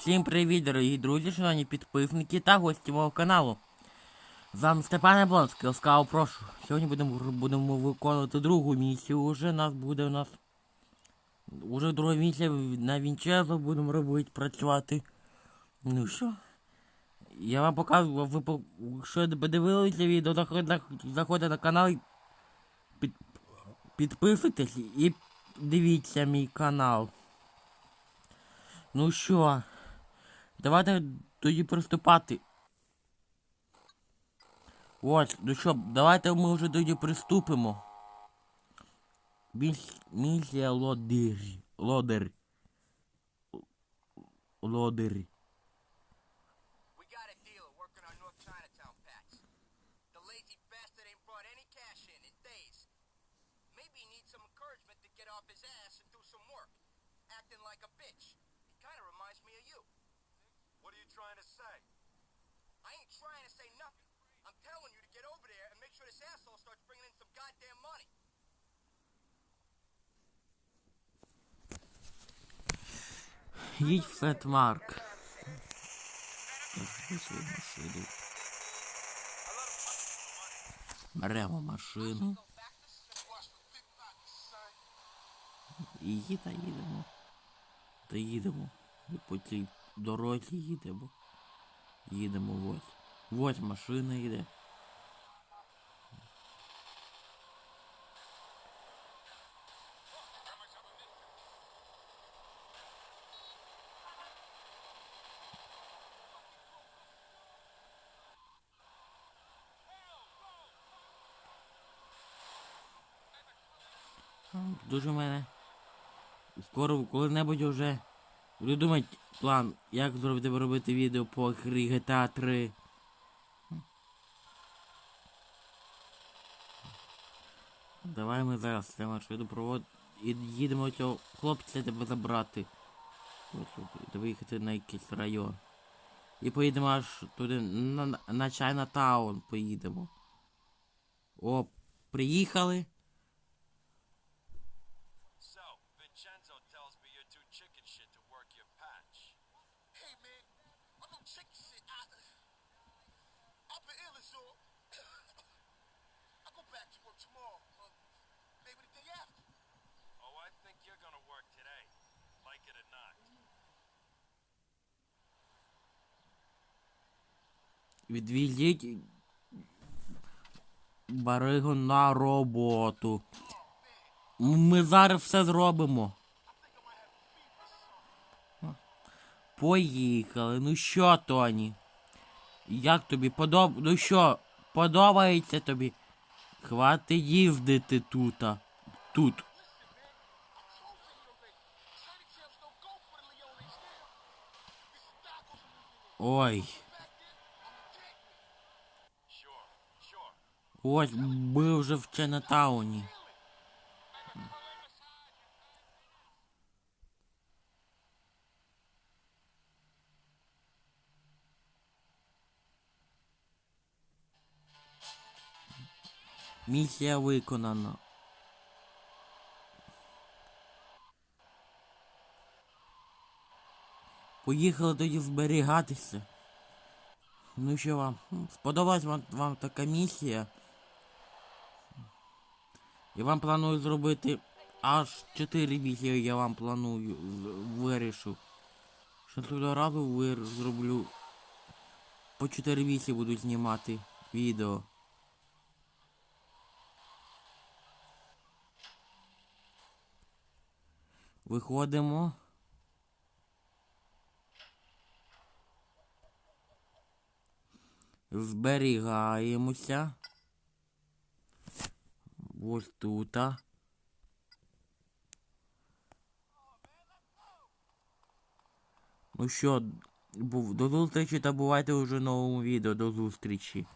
Всім привіт, дорогі друзі, шановні підписники та гості мого каналу. З вами Степан Яблонський, ласкаво прошу. Сьогодні будемо, будемо виконувати другу місію. Уже нас буде у нас. Уже друга місія на Вінчезо будемо робити, працювати. Ну що? Я вам показую, ви якщо подивилися відео, заходьте, заходьте на канал, і під, підписуйтесь і дивіться мій канал. Ну що, давайте тоді приступати. Ось, ну що, давайте ми вже тоді приступимо. Міс- Місія. Лодир. Work. Acting like a bitch. Trying to say? I ain't trying to say nothing. I'm telling you to get over there and make sure this asshole starts bringing in some goddamn money. Їдь в машину. Беремо машину. І ї- та їдемо. Та їдемо. І по дорозі їдемо. Їдемо ось. Ось машина йде. Дуже в мене. Скоро коли-небудь вже буду план, як зробити робити відео по грі GTA 3. Давай ми зараз цю машину провод і їдемо цього хлопця тебе забрати. Виїхати на якийсь район. І поїдемо аж туди на, на Чайнатаун поїдемо. О, приїхали. Chick shit. I, I've been ill as all. I go back to work tomorrow. Uh, maybe the day after. Oh, I think you're gonna work today. Like it or not. Відвізіть Баригу на роботу. Ми зараз все зробимо. Поїхали. Ну що, Тоні? Як тобі подоб... Ну що, подобається тобі? Хватить їздити тута. Тут. Ой. Ось ми вже в Чайнатауні. Місія виконана. Поїхали тоді зберігатися. Ну що вам? Сподобалась вам, вам така місія? Я вам планую зробити аж 4 місії я вам планую, вирішу. Що разу зроблю по 4 місії буду знімати відео. Виходимо. Зберігаємося. Ось тут. Ну що, до зустрічі та бувайте вже в новому відео. До зустрічі.